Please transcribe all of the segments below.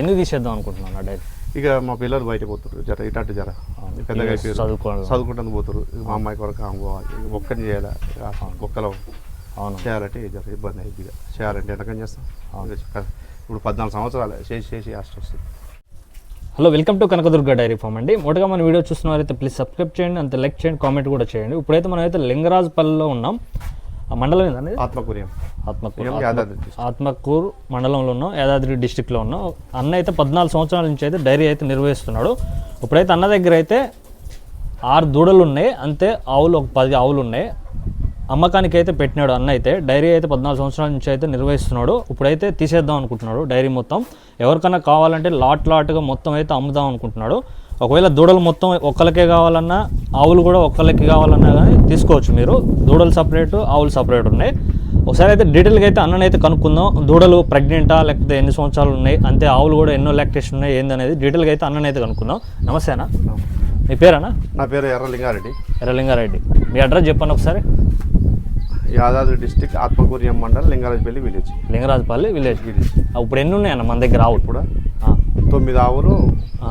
ఎందుకు తీసేద్దాం అనుకుంటున్నాను డైరీ? ఇక మా పిల్లలు బయట పోతారు జర ఇటు జర. పెద్దగా చదువుకుంటాను పోతారు మా అమ్మాయి కొరకు ఆమె ఇక ఒక్కని చేయాలి? ఒక్కలో అవును. చేయాలంటే జర ఇబ్బంది అయింది ఇక. చేయాలంటే ఎంతకని చేస్తాం? ఇప్పుడు పద్నాలుగు సంవత్సరాలు చేసి చేసి ఆస్ట్ వస్తుంది. Hello welcome to Kanakadurga dairy farm అండి. మొదటగా మన వీడియో చూస్తున్నవారైతే ప్లీజ్ సబ్స్క్రైబ్ చేయండి అంతే లైక్ చేయండి కామెంట్ కూడా చేయండి. ఇప్పుడైతే మనం అయితే లింగరాజపల్లిలో ఉన్నాం. మండలం ఏంటండి ఆత్మకూర్యం ఆత్మకూరు. district. ఆత్మకూరు మండలంలో ఉన్నాం యాదాద్రి డిస్టిక్లో ఉన్నాం. అన్న అయితే పద్నాలుగు సంవత్సరాల నుంచి అయితే డైరీ అయితే నిర్వహిస్తున్నాడు. ఇప్పుడైతే అన్న దగ్గర అయితే ఆరు దూడలు ఉన్నాయి అంతే ఆవులు ఒక పది ఆవులు ఉన్నాయి. అమ్మకానికి అయితే పెట్టినాడు అన్న అయితే డైరీ అయితే పద్నాలుగు సంవత్సరాల నుంచి అయితే నిర్వహిస్తున్నాడు. ఇప్పుడైతే తీసేద్దాం అనుకుంటున్నాడు డైరీ మొత్తం. ఎవరికైనా కావాలంటే లాట్ లాట్గా మొత్తం అయితే అమ్ముదాం అనుకుంటున్నాడు. ఒకవేళ దూడలు మొత్తం ఒక్కరికే కావాలన్నా ఆవులు కూడా ఒక్కరికి కావాలన్నా కానీ తీసుకోవచ్చు మీరు. దూడలు సపరేట్ ఆవులు సపరేట్ ఉన్నాయి. ఒకసారి అయితే డీటెయిల్గా అయితే అన్ననైతే కనుక్కుందాం. దూడలు ప్రెగ్నెంటా లేకపోతే ఎన్ని సంవత్సరాలు ఉన్నాయి? అంతే ఆవులు కూడా ఎన్నో లాక్టేషన్ ఉన్నాయి ఏందనేది డీటెయిల్గా అయితే అన్ననైతే కనుక్కుందాం. నమస్తే అన్న. మీ పేరేనా నా పేరు ఎర్ర లింగారెడ్డి ఎర్రలింగారెడ్డి. మీ అడ్రస్ చెప్పండి ఒకసారి. Yadadri district ఆత్మకూర్యం mandal Lingarajapalli village. Lingarajapalli village. Village. ఇప్పుడు ఎన్ని ఉన్నాయన్న మన దగ్గర ఆవులు? కూడా ఆ, తొమ్మిది ఆవులు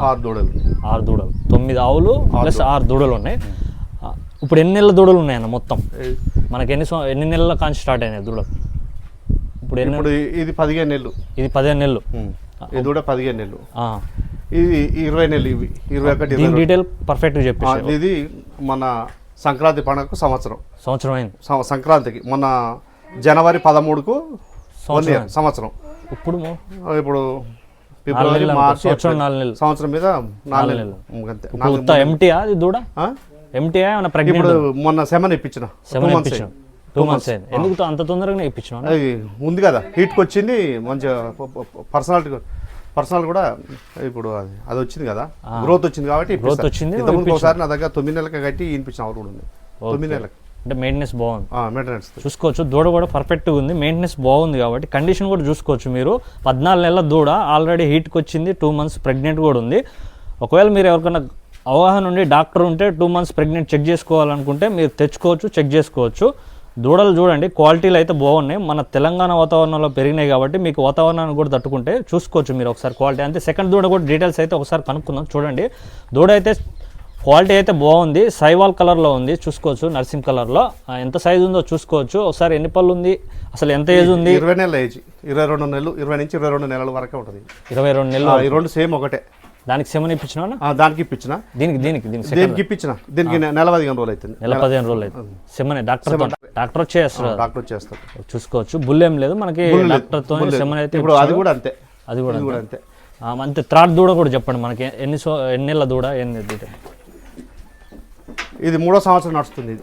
ఆరు దూడలు. ఆరు దూడలు. తొమ్మిది ఆవులు ప్లస్ ఆరు దూడలు ఉన్నాయి. ఇప్పుడు ఎన్ని నెలల దూడలు ఉన్నాయన్న మొత్తం? మనకి ఎన్ని ఎన్ని నెలల కాంచి స్టార్ట్ అయినాయి దూడలు? ఇప్పుడు ఇప్పుడు ఇది పదిహేను నెలలు. ఇది పదిహేను నెలలు. ఇది కూడా పదిహేను నెలలు. ఇది ఇరవై నెలలు ఇవి. ఇరవై ఒకటి. డీటెయిల్ పర్ఫెక్ట్గా ఆ, చెప్పేసి ఇది మన సంక్రాంతి పండుగకు సంవత్సరం. సంవత్సరం అయింది. సంక్రాంతికి. మొన్న జనవరి పదమూడుకు సంవత్సరం ఇప్పుడు ఇప్పుడు ఫిబ్రవరి మార్చి సంవత్సరం మీద నాలుగు నెలలు. ఎంటీయా అది దూడ? ఎంటీయా ఇప్పుడు మొన్న సెమన్ ఇప్పించిన. సెవెన్ Two months ఇప్పించాం టూ మంత్స్ అయింది. ఎందుకు అంత తొందరగా ఇప్పించాం అది ఉంది కదా. హీట్కి వచ్చింది మంచిగా పర్సనాలిటీ పర్సనల్ కూడా ఇప్పుడు అది అది వచ్చింది కదా. గ్రోత్ వచ్చింది కాబట్టి Growth వచ్చింది, ఇంతకుముందు ఒకసారి నా దగ్గర తొమ్మిది నెలలకి కట్టి ఇప్పించిన ఆవులు కూడా ఉంది తొమ్మిది నెలలకి. అంటే మెయింటెనెన్స్ బాగుంది. మెయింటెనెన్స్ చూసుకోవచ్చు. దూడ కూడా పర్ఫెక్ట్గా ఉంది. మెయింటెనెన్స్ బాగుంది కాబట్టి కండిషన్ కూడా చూసుకోవచ్చు మీరు. పద్నాలుగు నెలల దూడ ఆల్రెడీ హీట్కి వచ్చింది. టూ మంత్స్ ప్రెగ్నెంట్ కూడా ఉంది. ఒకవేళ మీరు ఎవరికైనా అవగాహన ఉండి డాక్టర్ ఉంటే టూ మంత్స్ ప్రెగ్నెంట్ చెక్ చేసుకోవాలనుకుంటే మీరు తెచ్చుకోవచ్చు చెక్ చేసుకోవచ్చు. దూడలు చూడండి క్వాలిటీలు అయితే బాగున్నాయి. మన తెలంగాణ వాతావరణంలో పెరిగినాయి కాబట్టి మీకు వాతావరణాన్ని కూడా తట్టుకుంటే చూసుకోవచ్చు మీరు ఒకసారి క్వాలిటీ అంతే సెకండ్ దూడ కూడా డీటెయిల్స్ అయితే ఒకసారి కనుక్కుందాం. చూడండి. దూడ అయితే క్వాలిటీ అయితే బాగుంది. సైవాల్ కలర్లో ఉంది. చూసుకోవచ్చు. నర్సింగ్ కలర్లో. ఎంత సైజు ఉందో చూసుకోవచ్చు. ఒకసారి ఎన్ని పళ్ళు ఉంది? అసలు ఎంత ఏజ్ ఉంది? ఇరవై నెలల ఏజ్. ఇరవై రెండు నెలలు ఇరవై నుంచి ఇరవై రెండు నెలల వరకే ఉంటుంది. ఇరవై రెండు నెలలు ఈ రెండు సేమ్ ఒకటే. దానికి సెవెన్ ఇప్పించిన దానికి ఇప్పించిన. దీనికి దీనికి దీనికి దేనికి ఇప్పించిన. దీనికి నెల పదిహేను రోజులు అవుతుంది. నెల పదిహేను రోజులు అయితే సెమనే డాక్టర్ డాక్టర్ వచ్చేస్తారు డాక్టర్ వచ్చేస్తారు చూసుకోవచ్చు. బుల్ ఏం లేదు మనకి. డాక్టర్తో సెమన్ అయితే ఇప్పుడు అది కూడా అంతే. అది కూడా అంతే. అంతే. త్రాడ్ దూడ కూడా చెప్పండి మనకి. ఎన్ని సో ఎన్ని నెలల దూడ? ఎన్ని detail. ఇది మూడో సంవత్సరం నడుస్తుంది ఇది.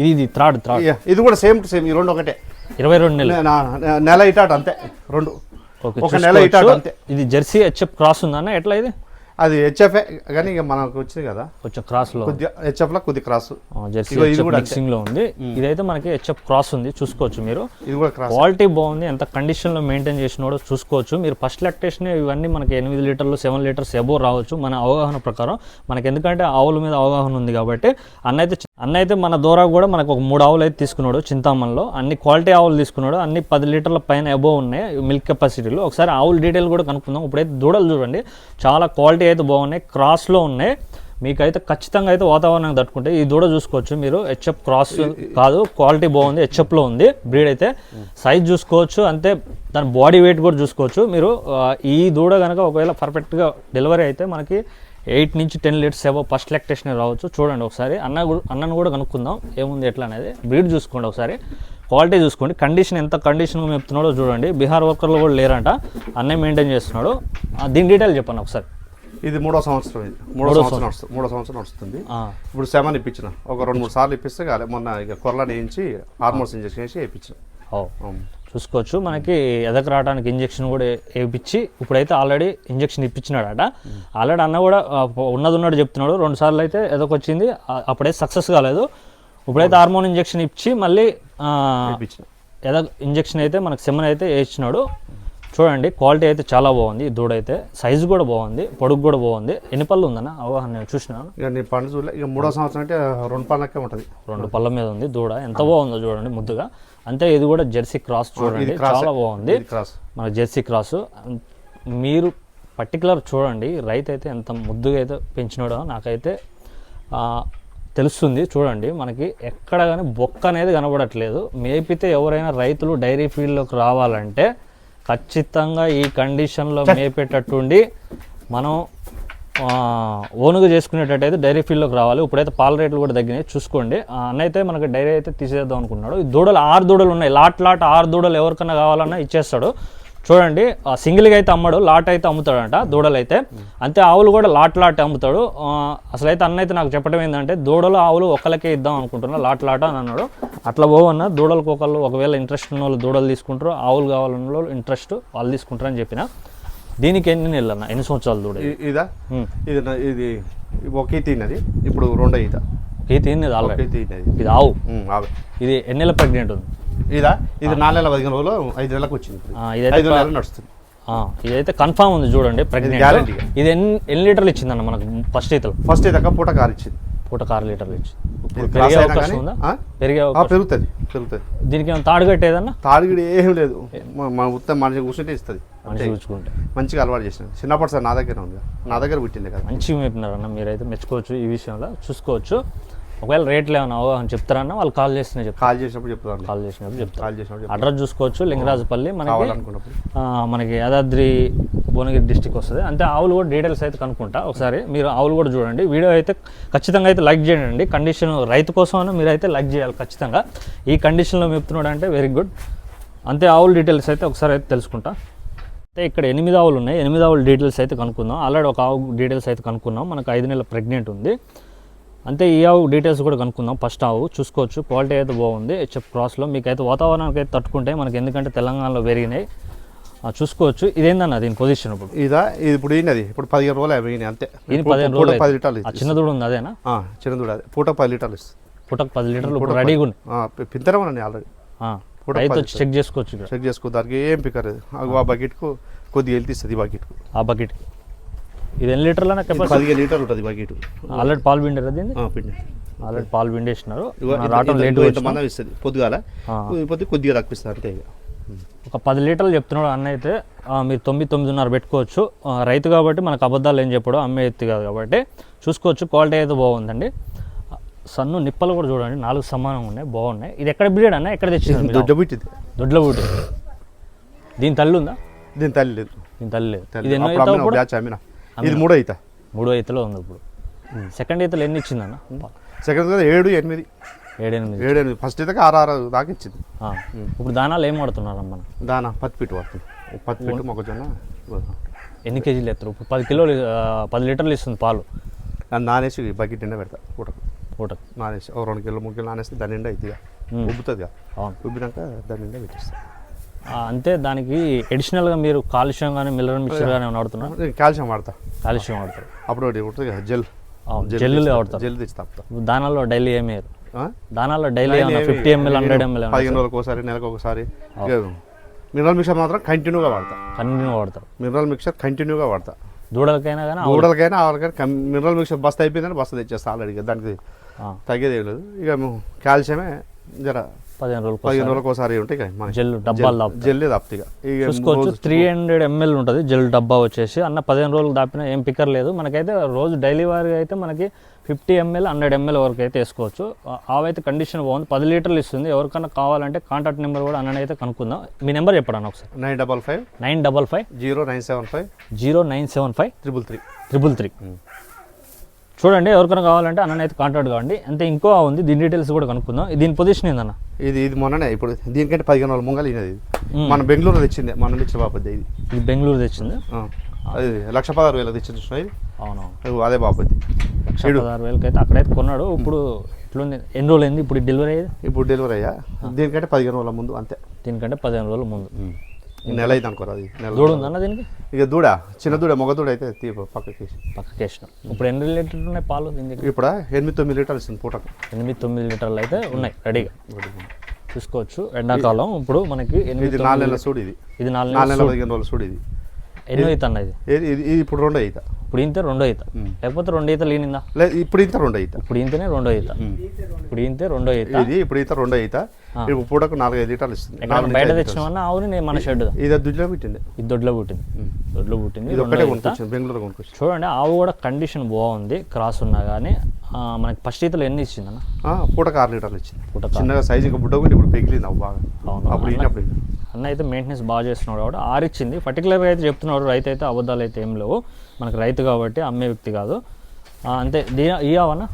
ఇది ఇది త్రాడ్ త్రాడ్. ఇయ- ఇది కూడా సేమ్ టు సేమ్ ఈ రెండు ఒకటే. ఇరవై రెండు నెలలు. నెల ఇటాట్ అంతే రెండు. ఒక నెల ఇటాట్. అంతే. ఇది జెర్సీ హెచ్ఎఫ్ క్రాస్ ఉందన్న ఎట్లా ఇది? అది హెచ్ఎఫ్ కానీ ఇక మనకు వచ్చింది కదా. కొంచెం క్రాస్లో హెచ్ఎఫ్లో కొద్ది క్రాస్ జెర్సీ మిక్సింగ్లో ఉంది. ఇదైతే మనకి హెచ్ఎఫ్ క్రాస్ ఉంది. చూసుకోవచ్చు మీరు. ఇది కూడా క్రాస్ క్వాలిటీ బాగుంది. ఎంత కండిషన్లో మెయింటైన్ చేసినాడో చూసుకోవచ్చు. మీరు ఫస్ట్ లాక్టేషన్ ఇవన్నీ మనకి ఎనిమిది లీటర్లు సెవెన్ లీటర్స్ ఎబో రావచ్చు. మన అవగాహన ప్రకారం. మనకి ఎందుకంటే ఆవుల మీద అవగాహన ఉంది కాబట్టి అన్న అయితే అన్న అయితే మన ద్వారా కూడా మనకు ఒక మూడు ఆవులు అయితే తీసుకున్నాడు చింతామణిలో. అన్ని క్వాలిటీ ఆవులు తీసుకున్నాడు. అన్ని పది లీటర్ల పైన ఎబో ఉన్నాయి. మిల్క్ కెపాసిటీలో. ఒకసారి ఆవుల డీటెయిల్ కూడా కనుక్కుందాం. ఇప్పుడైతే దూడలు చూడండి. చాలా క్వాలిటీ అయితే బాగున్నాయి. క్రాస్లో ఉన్నాయి. మీకైతే ఖచ్చితంగా అయితే వాతావరణం తట్టుకుంటే ఈ దూడ చూసుకోవచ్చు మీరు. హెచ్ఎఫ్ క్రాస్ కాదు క్వాలిటీ బాగుంది. హెచ్ఎఫ్లో ఉంది. బ్రీడ్ అయితే సైజ్ చూసుకోవచ్చు. అంతే దాని బాడీ వెయిట్ కూడా చూసుకోవచ్చు. మీరు ఈ దూడ కనుక ఒకవేళ పర్ఫెక్ట్గా డెలివరీ అయితే మనకి ఎయిట్ నుంచి టెన్ లీటర్స్ ఏవో ఫస్ట్ లెక్టేషన్ రావచ్చు. చూడండి ఒకసారి. అన్న కూడా- అన్నను కూడా కనుక్కుందాం. ఏముంది ఎట్లా అనేది. బ్రీడ్ చూసుకోండి ఒకసారి. క్వాలిటీ చూసుకోండి. కండిషన్ ఎంత కండిషన్గా చెప్తున్నాడో చూడండి. బీహార్ వర్కర్లు కూడా లేరంట. అన్నయ్య మెయింటైన్ చేస్తున్నాడు. దీని డీటెయిల్ చెప్పండి ఒకసారి. ఇది మూడో సంవత్సరం ఇది. మూడో సంవత్సరం నడుస్తుంది మూడో సంవత్సరం నడుస్తుంది. ఇప్పుడు సెవెన్ ఇప్పించిన. ఒక రెండు మూడు సార్లు ఇప్పిస్తే కాలే. మొన్న ఇక కొరలాని వేయించి హార్మోన్స్ ఇంజెక్షన్ వేసి ఓ. చూసుకోవచ్చు. మనకి ఎదకు రావడానికి ఇంజెక్షన్ కూడా వేయించి ఇప్పుడైతే ఆల్రెడీ ఇంజెక్షన్ ఇప్పించినాడట. ఆల్రెడీ అన్న కూడా ఉన్నది ఉన్నట్టు చెప్తున్నాడు. రెండు సార్లు అయితే ఎదకొచ్చింది. ఆ, అప్పుడైతే సక్సెస్ కాలేదు. ఇప్పుడైతే హార్మోన్ ఇంజెక్షన్ ఇచ్చి మళ్ళీ ఎద ఇంజెక్షన్ అయితే మనకు సెమన్ అయితే వేయించినాడు. చూడండి క్వాలిటీ అయితే చాలా బాగుంది ఈ దూడ అయితే. సైజు కూడా బాగుంది పొడుగు కూడా బాగుంది. ఎన్ని పళ్ళు ఉందన్న? అవగాహన నేను చూసినాను ఇక నీ పండు చూడలే ఇక మూడో సంవత్సరం అంటే రెండు పళ్ళకే ఉంటుంది. రెండు పళ్ళ మీద ఉంది దూడ. ఎంత బాగుందో చూడండి ముద్దుగా. అంతే ఇది కూడా జెర్సీ క్రాస్ చూడండి చాలా బాగుంది. మన జెర్సీ క్రాస్. మీరు పర్టికులర్ చూడండి రైతు అయితే ఎంత ముద్దుగా అయితే పెంచినాడో నాకైతే తెలుస్తుంది చూడండి. మనకి ఎక్కడ కానీ బొక్క అనేది కనబడట్లేదు. మేపితే ఎవరైనా రైతులు డైరీ ఫీల్డ్లోకి రావాలంటే ఖచ్చితంగా ఈ కండిషన్లో మేపేటట్టుండి మనం ఓనుగా చేసుకునేటట్టయితే డైరీ ఫీల్డ్లోకి రావాలి. ఇప్పుడైతే పాల రేట్లు కూడా తగ్గినాయి. చూసుకోండి. ఆ, అన్న అయితే మనకి డైరీ అయితే తీసేద్దాం అనుకున్నాడు ఈ దూడలు ఆరు దూడలు ఉన్నాయి. లాట్ లాట్ ఆరు దూడలు ఎవరికైనా కావాలన్నా ఇచ్చేస్తాడు. చూడండి సింగిల్గా అయితే అమ్మడు లాట్ అయితే అమ్ముతాడంట దూడలు అయితే అంతే ఆవులు కూడా లాట్ లాట్ అమ్ముతాడు. అసలు అయితే అన్న అయితే నాకు చెప్పడం ఏంటంటే దూడలు ఆవులు ఒకళ్ళకే ఇద్దాం అనుకుంటున్నా లాట్ లాట అని అన్నాడు. అట్లా పోవన్న దూడలకు ఒకళ్ళు ఒకవేళ ఇంట్రెస్ట్ ఉన్న వాళ్ళు దూడలు తీసుకుంటారు ఆవులు కావాలన్న వాళ్ళు ఇంట్రెస్ట్ వాళ్ళు తీసుకుంటారని చెప్పిన. దీనికి ఎన్ని నెలలు అన్న ఎన్ని సంవత్సరాలు దూడ ఇది? ఇదా. ఇది ఒకే తిన్నది ఇప్పుడు రెండో ఈత. తిన్నది ఇది ఆవే. ఇది ఎన్ని నెలల ప్రెగ్నెంట్ ఉంది? ఇదా? ఇది నాలుగు నెలల పదిహేను రోజులు ఐదు నెలలకు వచ్చింది. ఐదు నెలలు నడుస్తుంది. ఇదైతే కన్ఫామ్ ఉంది చూడండి ప్రెగ్నెంట్. ఇది ఎన్ని ఎన్ని లీటర్లు ఇచ్చిందన్న మనకు ఫస్ట్ ఈతలు ఫస్ట్ ఇదాక పూట కారు ఇచ్చింది. పూట ఆరు లీటర్లు ఇచ్చింది. పెరిగే అవకాశం ఉందా? పెరిగే పెరుగుతుంది పెరుగుతుంది. దీనికి ఏమైనా తాడు కట్టేదన్నా తాడిగిడి ఏం లేదు. మ- మన ఉత్తమ మనిషి కూర్చుంటే ఇస్తుంది. మనిషి చూసుకుంటే. మంచిగా అలవాటు చేసిన చిన్నప్పటి సార్ నా దగ్గర ఉంది నా దగ్గర పుట్టింది కదా. మంచిగా మేపినారన్న మీరైతే మెచ్చుకోవచ్చు ఈ విషయంలో. చూసుకోవచ్చు. ఒకవేళ రేట్లు ఏమైనా అవగాహన చెప్తారన్నా వాళ్ళు కాల్ చేసిన చెప్తారు. కాల్ చేసినప్పుడు చెప్తాను కాల్ చేసినప్పుడు చెప్తారు. కాల్ చేసినప్పుడు చెప్తాను. అడ్రస్ చూసుకోవచ్చు లింగరాజుపల్లి మనకి కావాలనుకున్నప్పుడు. ఆ, మనకి యాదాద్రి భువనగిరి డిస్టిక్ వస్తుంది. అంతే ఆవులు కూడా డీటెయిల్స్ అయితే కనుక్కుంటా. ఒకసారి మీరు ఆవులు కూడా చూడండి. వీడియో అయితే ఖచ్చితంగా అయితే లైక్ చేయండి. కండిషన్ రైతు కోసం మీరు అయితే లైక్ చేయాలి ఖచ్చితంగా. ఈ కండిషన్లో మెప్తున్నాడు అంటే వెరీ గుడ్ అంతే ఆవుల డీటెయిల్స్ అయితే ఒకసారి అయితే తెలుసుకుంటా. అయితే ఇక్కడ ఎనిమిది ఆవులు ఉన్నాయి. ఎనిమిది ఆవుల డీటెయిల్స్ అయితే కనుక్కుందాం. ఆల్రెడీ ఒక ఆవు డీటెయిల్స్ అయితే కనుక్కున్నాం మనకు ఐదు నెలల ప్రెగ్నెంట్ ఉంది. అంతే ఈ ఆవు డీటెయిల్స్ కూడా కనుక్కుందాం. ఫస్ట్ ఆవు చూసుకోవచ్చు. క్వాలిటీ అయితే బాగుంది. హెచ్ఎఫ్ క్రాస్లో మీకు అయితే వాతావరణానికి అయితే తట్టుకుంటే మనకి ఎందుకంటే తెలంగాణలో పెరిగినాయి. చూసుకోవచ్చు. ఇదేందన్న దీని పొజిషన్ ఇప్పుడు? ఇదా ఇది ఇప్పుడు ఈయనది. ఇప్పుడు పదిహేను రోజులు అయిపోయినాయి అంతే. పదిహేను రోజులు పది అయితే. లీటర్లు. చిన్న దూడ ఉంది అదేనా? చిన్న దూడ అదే. పూట పది లీటర్లు ఇస్తుంది. పుట్టకు పది లీటర్లు. ఇప్పుడు రెడీగా ఉంది పింతరమని ఆల్రెడీ వచ్చి చెక్ చేసుకోవచ్చు చెక్ చేసుకో దానికి ఏం పికర్ ఆ బకెట్కు కొద్దిగా వెళ్తిస్తుంది ఈ బకెట్కు ఆ బకెట్ ఇది ఎన్ని లీటర్ల కెపాసిటీ? పదిహేను లీటర్లు ఉంటుంది బకెట్ ఆల్రెడీ పాలు పిండారు దీన్ని? పిండి ఆల్రెడీ పాలు పిండేసినారు. రావటం లేట్ మందం ఇస్తుంది. పొద్దుగాల. కొద్దిగా తప్పిస్తుంది అంతే ఒక పది లీటర్లు చెప్తున్నాడు అన్న అయితే మీరు తొమ్మిది తొమ్మిదిన్నర పెట్టుకోవచ్చు. రైతు కాబట్టి మనకు అబద్ధాలు ఏం చెప్పడు అమ్మే ఎత్తి కాదు కాబట్టి. చూసుకోవచ్చు క్వాలిటీ అయితే బాగుందండి. సన్ను నిప్పలు కూడా చూడండి నాలుగు సమానంగా ఉన్నాయి బాగున్నాయి. ఇది ఎక్కడ బ్రీడ్ అన్న? ఎక్కడ తెచ్చింది దొడ్డ బిట్టింది దొడ్ల బూటి దీని తల్లి ఉందా? దీని తల్లి లేదు. దీని తల్లి లేదు. ఇది ఎన్నో బ్యాచ్ అమ్మిన. ఇది మూడో ఈత. మూడో ఈతలో ఉంది ఇప్పుడు. సెకండ్ ఈతలు ఎన్ని ఇచ్చిందన్న సెకండ్ కదా ఏడు ఎనిమిది. ఏడెనిమిది. ఏడు ఎనిమిది. ఫస్ట్ ఈతకి ఆరు ఆరు దాకా ఇచ్చింది. ఇప్పుడు దానాలు ఏం వాడుతున్నారు మనం దానా పత్తి పిట్టు పడుతుంది పత్తి పిట్టు మొక్కజొన్న ఎన్ని కేజీలు ఎత్తారు? ఇప్పుడు పది కిలోలు పది లీటర్లు ఇస్తుంది పాలు. దాన్ని నానేసి బకెట్ నిండా పెడతా పూటకు పూటకు నానేసి ఓ రెండు కిలో మూడు కిలో నానేస్తే దాని నిండా అవుతుంది. ఉబ్బుతుంది అవును. ఉబ్బినాక దాని నిండా పెట్టేస్తా. ఆ, అంతే దానికి అడిషనల్గా మీరు కాలుష్యం కానీ మిల్లర్ మిక్చర్ కానీ వాడుతున్నారు? నేను కాల్షియం వాడతా. కాలుష్యం వాడతారు అప్పుడు ఉంటుంది కదా జెల్. అవును జెల్ జెల్లులే తెచ్చి- వాడతారు. జెల్ తెచ్చి దానాల్లో డైలీ ఏమి? దానాల్లో daily fifty ML hundred ML పదిహేను రోజులకు ఒకసారి నెలకు ఒకసారి. మినరల్ మిక్చర్ మాత్రం కంటిన్యూగా వాడతా. కంటిన్యూ వాడతారు మినరల్ మిక్చర్ కంటిన్యూగా వాడతా. దూడలకైనా కానీ ఊడలకైనా ఆవులకైనా మినరల్ మిక్చర్ బస్తా అయిపోయిందని బస్తా తెచ్చేస్తా ఆల్రెడీ దానికి తగ్గేది లేదు. ఇక మేము కాల్షియమే జర పదిహేను రోజులు పదిహేను రోజులకు ఒకసారి ఉంటాయి జెల్ డబ్బాలు దాపు జెల్లే తప్పుతుంది ఇక. ఇక చూసుకోవచ్చు త్రీ హండ్రెడ్ ఎంఎల్ ఉంటుంది జెల్ డబ్బా వచ్చేసి. అన్న పదిహేను రోజులు దాపినా ఏం పిక్కర్ లేదు. మనకైతే రోజు డైలీ వారిగా అయితే మనకి ఫిఫ్టీ ఎంఎల్ హండ్రెడ్ ఎంఎల్ వరకు అయితే వేసుకోవచ్చు. ఆవైతే కండిషన్ బాగుంది. పది లీటర్లు ఇస్తుంది. ఎవరికైనా కావాలంటే కాంటాక్ట్ నెంబర్ కూడా అన్ననైతే కనుక్కుందాం. మీ నెంబర్ చెప్పండి ఒకసారి. Nine double five nine double five zero nine seven five zero nine seven five triple three. Triple three. చూడండి ఎవరికైనా కావాలంటే అన్ననైతే కాంటాక్ట్ కావండి. అంతే ఇంకో ఉంది దీని డీటెయిల్స్ కూడా కనుక్కుందాం. దీని పొజిషన్ ఏందన్న? ఇది ఇది మొన్ననే ఇప్పుడు దీనికంటే పదిహేను రోజులు ముంగలు ఇది మన బెంగళూరు తెచ్చింది మన ఇచ్చిన బాపద్ది ఇది. ఇది బెంగళూరు తెచ్చింది. అది లక్ష పదహారు వేలకు తెచ్చింది ఇది? అవునవును. అదే బాపద్ది. లక్ష పదహారు వేలకి అయితే అక్కడైతే కొన్నాడు. ఇప్పుడు ఎట్లుంది? ఎన్ని రోజులు అయింది ఇప్పుడు డెలివరీ అయ్యేది? ఇప్పుడు డెలివరీ అయ్యా? దీనికంటే పదిహేను రోజుల ముందు అంతే. దీనికంటే పదిహేను రోజుల ముందు. నెల అయింది అనుకోరు అది. నెల దూడ ఉందన్న దీనికి? ఇక దూడ చిన్న దూడ మగ దూడ అయితే తీ పక్కకి పక్కకి వేసినాం. ఇప్పుడు ఎన్ని లీటర్లు ఉన్నాయి పాలు దీని దగ్గర? ఇప్పుడు ఎనిమిది తొమ్మిది లీటర్లు ఇస్తుంది పూటకు. ఎనిమిది తొమ్మిది లీటర్లు అయితే ఉన్నాయి రెడీగా. చూసుకోవచ్చు. ఎండాకాలం ఇప్పుడు మనకి ఎనిమిది నాలుగు నెలల సూడు ఇది. ఇది నాలుగు నాలుగు నెలలు పదిహేను రోజుల సూడు ఇది. ఎన్నో అవుతుంది ఇది? ఇది ఇప్పుడు రెండో ఈత ఇప్పుడు ఇంతే రెండో ఈత లేకపోతే రెండో ఈత లేనిందా? లేదు ఇప్పుడు ఇంత రెండో ఈత ఇప్పుడు ఇంతనే రెండో ఈత ఇప్పుడు ఇంతే రెండో ఈత ఇది ఇప్పుడు ఈత రెండో ఈత ఇప్పుడు పూటకు నాలుగైదు లీటర్లు ఇస్తుంది. బయట. తెచ్చినామన్నా అవును నేను మన షెడ్ ఇది దుడ్లో పెట్టింది. ఇది దొడ్లో పుట్టింది. దొడ్లో పుట్టింది ఇది కొనుక్కొచ్చింది బెంగళూరు కొనుక్కొచ్చింది చూడండి ఆవు కూడా కండిషన్ బాగుంది క్రాస్ ఉన్నా కానీ మనకి ఫస్ట్ ఈతలు ఎన్ని ఇచ్చిందన్న? ఆ, పూటకు ఆరు లీటర్లు ఇచ్చింది. పూటకు చిన్నగా సైజు ఇంకా బుడ్డ ఇప్పుడు పెగిలింది అవ్వ బాగా. అవును. అప్పుడు ఇది. అన్న అయితే మెయింటెనెన్స్ బాగా చేస్తున్నాడు కాబట్టి ఆరిచ్చింది. పర్టికులర్గా అయితే చెప్తున్నాడు రైతు అయితే అబద్ధాలు అయితే ఏం లేవు. మనకు రైతు కాబట్టి అమ్మే వ్యక్తి కాదు. అంతే. దీ ఈ ఆవన్న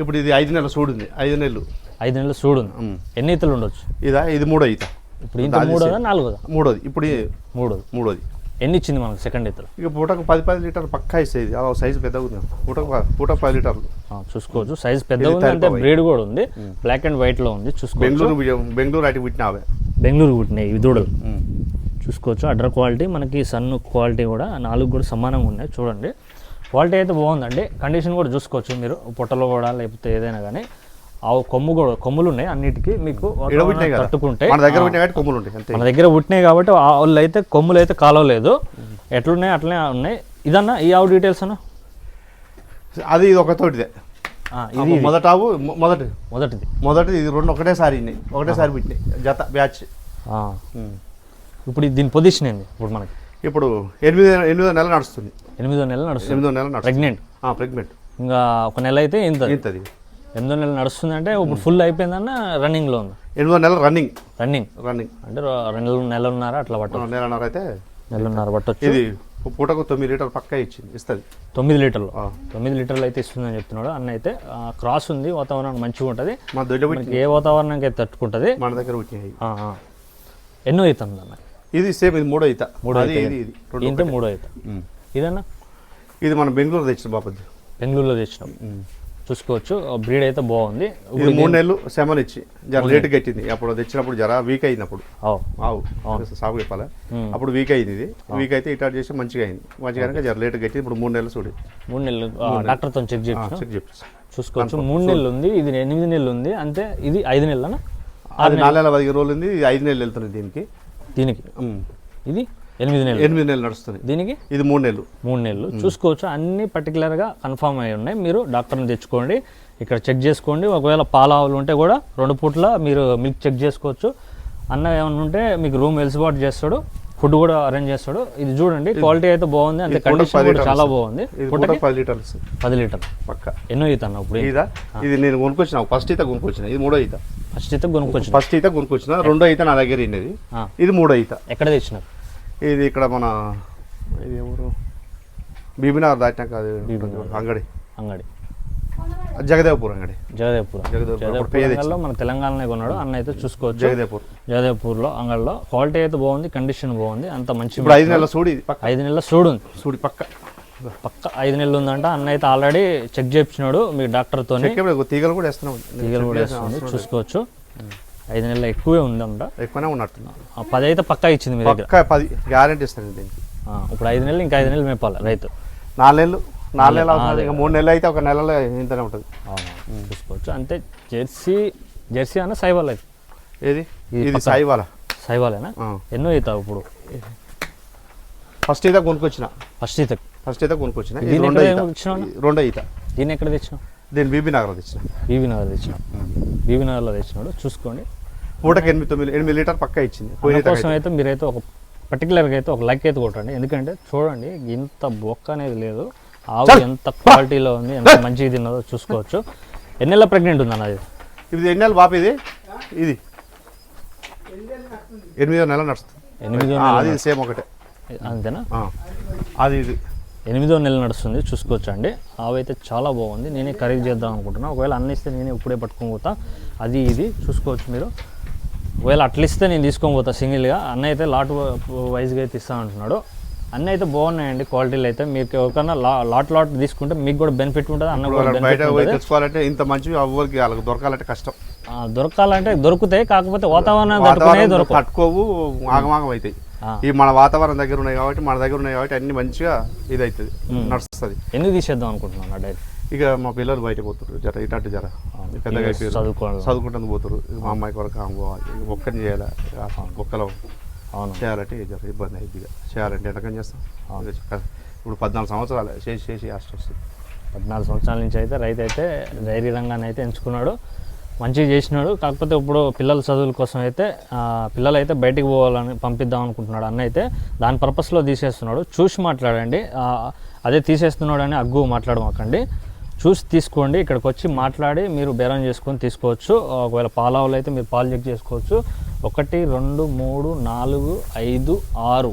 ఇప్పుడు ఇది ఐదు నెలల చూడుంది ఐదు నెలలు. ఐదు నెలలు ఉమ్. ఎన్ని ఈతలు ఉండొచ్చు? ఇదా ఇది మూడో ఈత. ఇప్పుడు ఇంత మూడోదా నాలుగోదా? మూడోది. ఇప్పుడు మూడోది. మూడోది. ఎన్ని ఇచ్చింది మనకు సెకండ్ ఈతలు ఇక పూటకు పది పది లీటర్లు పక్కా ఇస్తుంది ఆ సైజు పెద్దగా ఉంది పూటకు ప- పూటకు పది లీటర్లు. చూసుకోవచ్చు. సైజ్ పెద్దగా ఉంది అంటే. బ్రీడ్ కూడా ఉంది. బ్లాక్ అండ్ వైట్లో ఉంది. చూసుకోవచ్చు. బెంగళూరు బెంగళూరు అటు పుట్టిన అవే బెంగళూరు పుట్టినాయి ఇవి దూడలు. చూసుకోవచ్చు. అడ్డర్ క్వాలిటీ మనకి సన్ క్వాలిటీ కూడా నాలుగు కూడా సమానంగా ఉన్నాయి. చూడండి. క్వాలిటీ అయితే బాగుందండి. కండిషన్ కూడా చూసుకోవచ్చు మీరు. పొట్టలో కూడా లేకపోతే ఏదైనా కానీ. ఆ కొమ్ము కూడా కొమ్ములు ఉన్నాయి అన్నిటికీ మీకు తట్టుకుంటే. మన దగ్గర కాబట్టి కొమ్ములు ఉంటాయి మన దగ్గర పుట్టినాయి కాబట్టి ఆ వాళ్ళు అయితే కొమ్ములు అయితే కాలవలేదు. ఎట్లున్నాయి? అట్లనే ఉన్నాయి. ఇదన్నా ఈ ఆవు డీటెయిల్స్ అన్న? అది ఇది ఒక తోటిదే ఆ, ఇది మొదట ఆవు మొదటి మొదటిది. మొదటి ఇది రెండు ఒకటేసారి ఒకటేసారి పుట్టినాయి. జత బ్యాచ్. ఇప్పుడు దీని పొజిషన్ ఏంది? ఇప్పుడు మనకి ఇప్పుడు ఎనిమిది ఎనిమిదో నెల నడుస్తుంది. ఎనిమిదో నెల నడుస్తుంది. ఎనిమిదో నెల ప్రెగ్నెంట్ ప్రెగ్నెంట్ ఇంకా ఒక నెల అయితే ఇంత ఇంతది. ఎనిమిదో నెల నడుస్తుంది అంటే ఇప్పుడు ఫుల్ అయిపోయిందన్న రన్నింగ్లో ఉంది. ఎనిమిదో నెల రన్నింగ్ రన్నింగ్ రన్నింగ్ అంటే రెండు నెలలున్నారా అట్లా పట్టవచ్చు నెలన్నర అయితే నెలలున్నర పట్టవచ్చు ఇది పూటకు తొమ్మిది లీటర్ పక్కా ఇచ్చింది ఇస్తుంది. తొమ్మిది లీటర్లు. తొమ్మిది లీటర్లు అయితే ఇస్తుందని చెప్తున్నాడు. అన్న అయితే క్రాస్ ఉంది వాతావరణం మంచిగా ఉంటుంది. మా పుట్టి మనకి ఏ వాతావరణానికి అయితే తట్టుకుంటుంది. మన దగ్గర పుట్టినాయి. ఎన్నో అవుతుంది అన్న ఇది సేమ్ ఇది మూడో ఈత. మూడో ఇది ఇది. ఇంతే మూడో అవుతా ఉమ్. ఇదన్నా? ఇది మనం బెంగళూరు తెచ్చిన బాపద్ది బెంగళూరులో తెచ్చినాం. చూసుకోవచ్చు. బ్రీడ్ అయితే బాగుంది. మూడు నెలలు సెమన్ ఇచ్చి జర లేట్ కట్టింది అప్పుడు తెచ్చినప్పుడు జర వీక్ అయింది ఓ ఆవు సాగు చెప్పాలి. అప్పుడు వీక్ అయింది ఇది. వీక్ అయితే ఇటాట్ చేసి మంచిగా అయింది. మంచిగా కనుక జర లేట్ కట్టి ఇప్పుడు మూడు నెలలు చూడు. మూడు నెలలు డాక్టర్తో చెక్ చేయించిన చెక్ చెప్పేసి చూసుకోవచ్చు. మూడు నెలలు ఉంది. ఇది ఎనిమిది నెలలు ఉంది. అంతే ఇది ఐదు నెలలనా? అది నాలుగు నెలల పదిహేను రోజులు ఉంది. ఇది ఐదు నెలలు వెళ్తుంది దీనికి. దీనికి. ఇది? ఎనిమిది నెలలు. ఎనిమిది నెలలు నడుస్తుంది. దీనికి? ఇది మూడు నెలలు. మూడు నెలలు. చూసుకోవచ్చు. అన్ని పర్టికులర్గా కన్ఫామ్ అయి ఉన్నాయి. మీరు డాక్టర్ని తెచ్చుకోండి. ఇక్కడ చెక్ చేసుకోండి. ఒకవేళ పాల ఆవులు ఉంటే కూడా రెండు పూట్ల మీరు మిల్క్ చెక్ చేసుకోవచ్చు. అన్న ఏమైనా ఉంటే మీకు రూమ్ వెలుసుబాటు చేస్తాడు. ఫుడ్ కూడా అరేంజ్ చేస్తాడు. ఇది చూడండి. క్వాలిటీ అయితే బాగుంది. అంతే పూటకు కండిషన్ కూడా చాలా. బాగుంది. పది లీటర్లు ఇస్తుంది పది లీటర్ పక్క. ఎన్నో ఈత అన్న ఇప్పుడు? ఇదా ఇది నేను కొనుక్కొచ్చిన. ఫస్ట్ ఈత కొనుక్కొచ్చిన. ఇది మూడో ఈత. ఫస్ట్ అయితే కొనుక్కొచ్చు ఫస్ట్ ఈత కొనుక్కొచ్చిన. రెండో ఈత నా దగ్గర. ఇది మూడో ఈత. ఎక్కడ తెచ్చినారు? ఇది ఇక్కడ మన ఇది ఎవరు? బీబీనగర్ దాటినాక అది అంగడి. అంగడి. జగదేవపూర్ అంగడి. జగదేవ్పూర్. జగదేవ్పూర్. మన తెలంగాణలో కొన్నాడు. అన్న అయితే చూసుకోవచ్చు. జగదేవపూర్. జగదేవ్పూర్లో అంగడిలో క్వాలిటీ అయితే బాగుంది కండిషన్ బాగుంది అంత మంచి ఇప్పుడు ఐదు నెలల సూడి ఐదు నెలల సూడు ఉంది. సూడి పక్క. పక్క ఐదు నెలలు ఉందంట. అన్న అయితే ఆల్రెడీ చెక్ చేయించినాడు మీ డాక్టర్తో తీగలు కూడా వేస్తున్నాం. తీగలు కూడా వేస్తుంది చూసుకోవచ్చు. ఐదు నెలలు ఎక్కువే ఉందంట. ఎక్కువనే ఉన్నట్టు ఆ పది అయితే పక్కా ఇచ్చింది మీ దగ్గర? పది గ్యారంటీ ఇస్తాను దీనికి. ఇప్పుడు ఐదు నెలలు ఇంకా ఐదు నెలలు మేపాలి రైతు. నాలుగు నెలలు నాలుగు నెలలు అవుతుంది. ఇంకా మూడు నెలలు అయితే ఒక నెలలో ఇంతనే ఉంటుంది. చూసుకోవచ్చు. అంటే జెర్సీ జెర్సీ అన్న సైవాల్ అయితే ఏది? ఇది సాయి వాళ్ళ సైవాలేనా? ఆ. ఎన్నో అవుతావు ఇప్పుడు? ఫస్ట్ ఈత కొనుక్కొచ్చిన. ఫస్ట్ ఈత. ఫస్ట్ ఈత కొనుక్కొచ్చిన. రెండో ఈత. రెండో ఈత. దీన్ని ఎక్కడ తెచ్చినావు? దీన్ని బీబీ నగర్ తెచ్చిన. బీబీ నగర్ తెచ్చినావు బీబీ నగర్లో తెచ్చినాడు. చూసుకోండి. పూటకి ఎనిమిది తొమ్మిది ఎనిమిది లీటర్ పక్క ఇచ్చింది. కోసం అయితే మీరైతే ఒక పర్టికులర్గా అయితే ఒక లైక్ అయితే కొట్టండి. ఎందుకంటే చూడండి ఇంత బొక్క అనేది లేదు. ఆవు ఎంత క్వాలిటీలో ఉంది ఎంత మంచిగా తిన్నదో చూసుకోవచ్చు. ఎన్ని నెలల ప్రెగ్నెంట్ ఉంది అన్నది ఇది ఎన్ని నెలలు బాప ఇది? ఇది. ఎనిమిదో నెల నడుస్తుంది. ఎనిమిదో అది సేమ్ ఒకటే. అంతేనా? అది ఇది. ఎనిమిదో నెల నడుస్తుంది చూసుకోవచ్చు అండి ఆవు అయితే చాలా బాగుంది. నేనే ఖరీదు చేద్దాం అనుకుంటున్నా. ఒకవేళ అన్న ఇస్తే నేనే ఇప్పుడే పట్టుకొని పోతా. అది ఇది చూసుకోవచ్చు మీరు. ఒకవేళ అట్లా ఇస్తే నేను తీసుకొని పోతా సింగిల్గా. అన్న అయితే లాట్ వైజ్గా అయితే ఇస్తా అంటున్నాడు. అన్నీ అయితే బాగున్నాయండి క్వాలిటీలు అయితే. మీకు ఎవరికైనా లాట్ లాట్ తీసుకుంటే మీకు కూడా బెనిఫిట్ ఉంటుంది అన్న కూడా తెచ్చుకోవాలంటే ఇంత మంచివి అవ్వరికి వాళ్ళకి దొరకాలంటే కష్టం. దొరకాలంటే దొరుకుతాయి. కాకపోతే వాతావరణం దొరకవు. పట్టుకోవు ఆగమాగం అవుతాయి. ఈ మన వాతావరణం దగ్గర ఉన్నాయి కాబట్టి మన దగ్గర ఉన్నాయి కాబట్టి అన్ని మంచిగా ఇది అవుతుంది నడుస్తుంది. ఎందుకు తీసేద్దాం అనుకుంటున్నాను నా డైరీ? ఇక మా పిల్లలు బయట పోతారు జర ఇటు జర. పెద్దగా చదువుకుంటుంది పోతారు మా అమ్మాయి కొరకు ఆమె పోవాలి. ఒక్కని చేయాలి? ఒక్కలో. అవును. చేయాలంటే జర ఇబ్బంది అయింది ఇక. చేయాలంటే ఎంతకని చేస్తాం? ఇప్పుడు పద్నాలుగు సంవత్సరాలు చేసి చేసి అష్ట వస్తుంది పద్నాలుగు సంవత్సరాల నుంచి అయితే రైతు అయితే డైరీ రంగాన్ని అయితే ఎంచుకున్నాడు. మంచిగా చేసినాడు. కాకపోతే ఇప్పుడు పిల్లల చదువుల కోసం అయితే పిల్లలు అయితే బయటికి పోవాలని పంపిద్దాం అనుకుంటున్నాడు అన్న అయితే దాని పర్పస్లో తీసేస్తున్నాడు. చూసి మాట్లాడండి. అదే తీసేస్తున్నాడు అని అగ్గు మాట్లాడమాకండి. చూసి తీసుకోండి. ఇక్కడికి వచ్చి మాట్లాడి మీరు బేరం చేసుకొని తీసుకోవచ్చు. ఒకవేళ పాలావులు అయితే మీరు పాలు చెక్ చేసుకోవచ్చు. ఒకటి రెండు మూడు నాలుగు ఐదు ఆరు.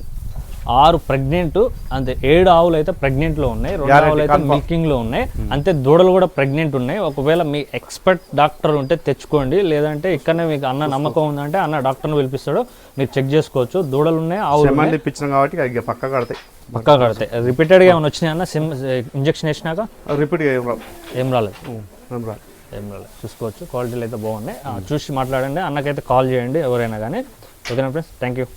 ఆరు ప్రెగ్నెంట్ అంతే ఏడు ఆవులు అయితే pregnant లో ఉన్నాయి రెండు ఆవులు అయితే. మిల్కింగ్లో ఉన్నాయి. అంతే దూడలు కూడా ప్రెగ్నెంట్ ఉన్నాయి. ఒకవేళ మీ ఎక్స్పర్ట్ డాక్టర్ ఉంటే తెచ్చుకోండి. లేదంటే ఇక్కడనే మీకు అన్న నమ్మకం ఉందంటే అన్న డాక్టర్ని పిలిపిస్తాడు. మీరు చెక్ చేసుకోవచ్చు. దూడలు ఉన్నాయి ఆవులు కాబట్టి పక్క కడతాయి. పక్కా కడతాయి. రిపీటెడ్గా ఏమైనా వచ్చినాయి అన్న? సిమ్ ఇంజక్షన్ వేసినాక? రిపీట్ ఏం రావు. ఏం రాలేదు. ఏం రాలేదు. చూసుకోవచ్చు. క్వాలిటీలు అయితే బాగున్నాయి. చూసి మాట్లాడండి. అన్నకైతే కాల్ చేయండి ఎవరైనా కానీ. ఓకేనా ఫ్రెండ్స్ థ్యాంక్ యూ